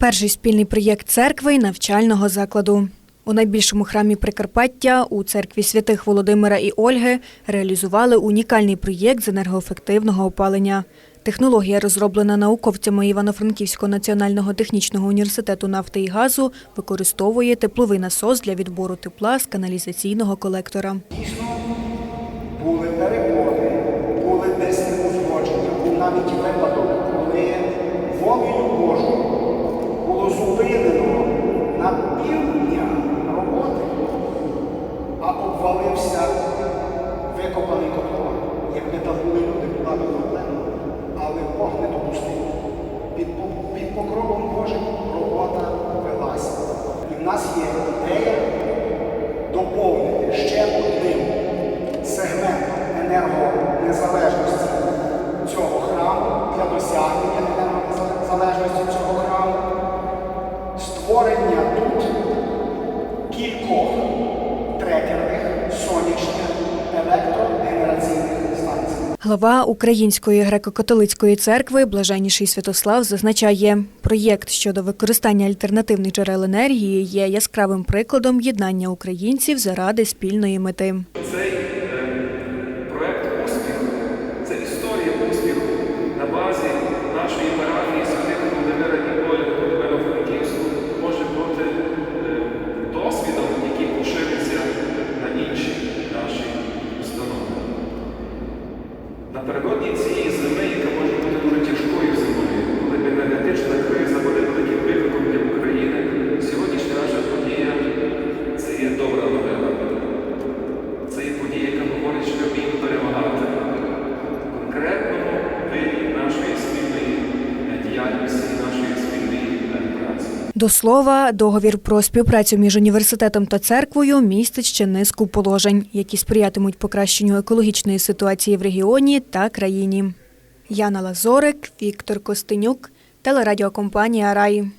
Перший спільний проєкт церкви й навчального закладу. У найбільшому храмі Прикарпаття у церкві святих Володимира і Ольги реалізували унікальний проєкт з енергоефективного опалення. Технологія, розроблена науковцями Івано-Франківського національного технічного університету нафти і газу, використовує тепловий насос для відбору тепла з каналізаційного колектора. Дійсно, були обвалився викопаний котлован. Якби там були люди, була б проблема, але Бог не допустив. Під, під покровом Божим робота велася. І в нас є ідея доповнити ще одним сегментом енергонезалежності цього храму для досягнення енергонезалежності цього храму, створення тут кількох Глава Української греко-католицької церкви Блаженніший Святослав зазначає, проєкт щодо використання альтернативних джерел енергії є яскравим прикладом єднання українців заради спільної мети. Напередодні До слова, договір про співпрацю між університетом та церквою містить ще низку положень, які сприятимуть покращенню екологічної ситуації в регіоні та країні. Яна Лазорик, Віктор Костенюк, телерадіокомпанія Раї.